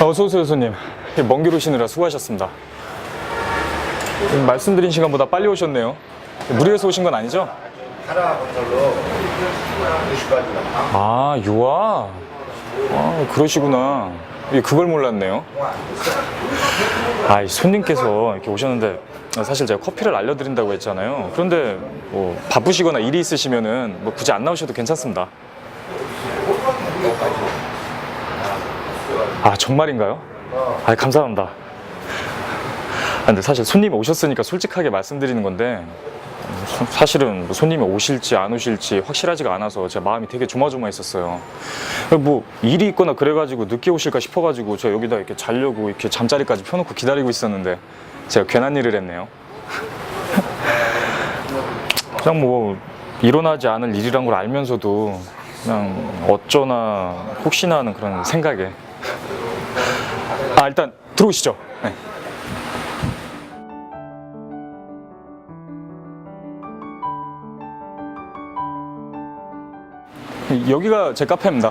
어서 오세요, 손님. 먼길 오시느라 수고하셨습니다. 음, 말씀드린 시간보다 빨리 오셨네요. 무리해서 오신 건 아니죠? 하나 건설로 90까지 아, 유아. 아, 그러시구나. 예, 그걸 몰랐네요. 아, 이 손님께서 이렇게 오셨는데 사실 제가 커피를 알려드린다고 했잖아요. 그런데 뭐 바쁘시거나 일이 있으시면은 뭐 굳이 안 나오셔도 괜찮습니다. 아, 정말인가요? 아, 감사합니다. 아, 근데 사실 손님이 오셨으니까 솔직하게 말씀드리는 건데 음, 사실은 뭐 손님이 오실지 안 오실지 확실하지가 않아서 제 마음이 되게 조마조마했었어요. 뭐 일이 있거나 그래가지고 늦게 오실까 싶어가지고 제가 여기다 이렇게 자려고 이렇게 잠자리까지 펴놓고 기다리고 있었는데 제가 괜한 일을 했네요. 그냥 뭐 일어나지 않을 일이란 걸 알면서도 그냥 어쩌나 혹시나 하는 그런 생각에 아 일단 들어오시죠. 네. 여기가 제 카페입니다.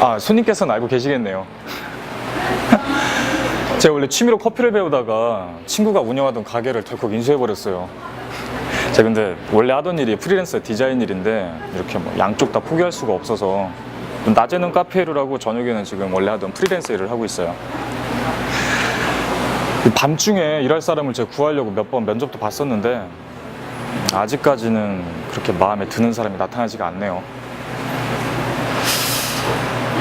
아, 손님께서는 알고 계시겠네요. 제가 원래 취미로 커피를 배우다가 친구가 운영하던 가게를 덜컥 인수해버렸어요. 제가 근데 원래 하던 일이 프리랜서 디자인 일인데 이렇게 뭐 양쪽 다 포기할 수가 없어서 낮에는 카페 일을 하고 저녁에는 지금 원래 하던 프리랜서 일을 하고 있어요. 밤중에 일할 사람을 제가 구하려고 몇 번 면접도 봤었는데 아직까지는 그렇게 마음에 드는 사람이 나타나지가 않네요.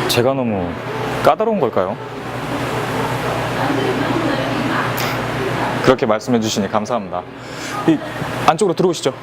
제가 너무 까다로운 걸까요? 그렇게 말씀해 주시니 감사합니다. 이 안쪽으로 들어오시죠.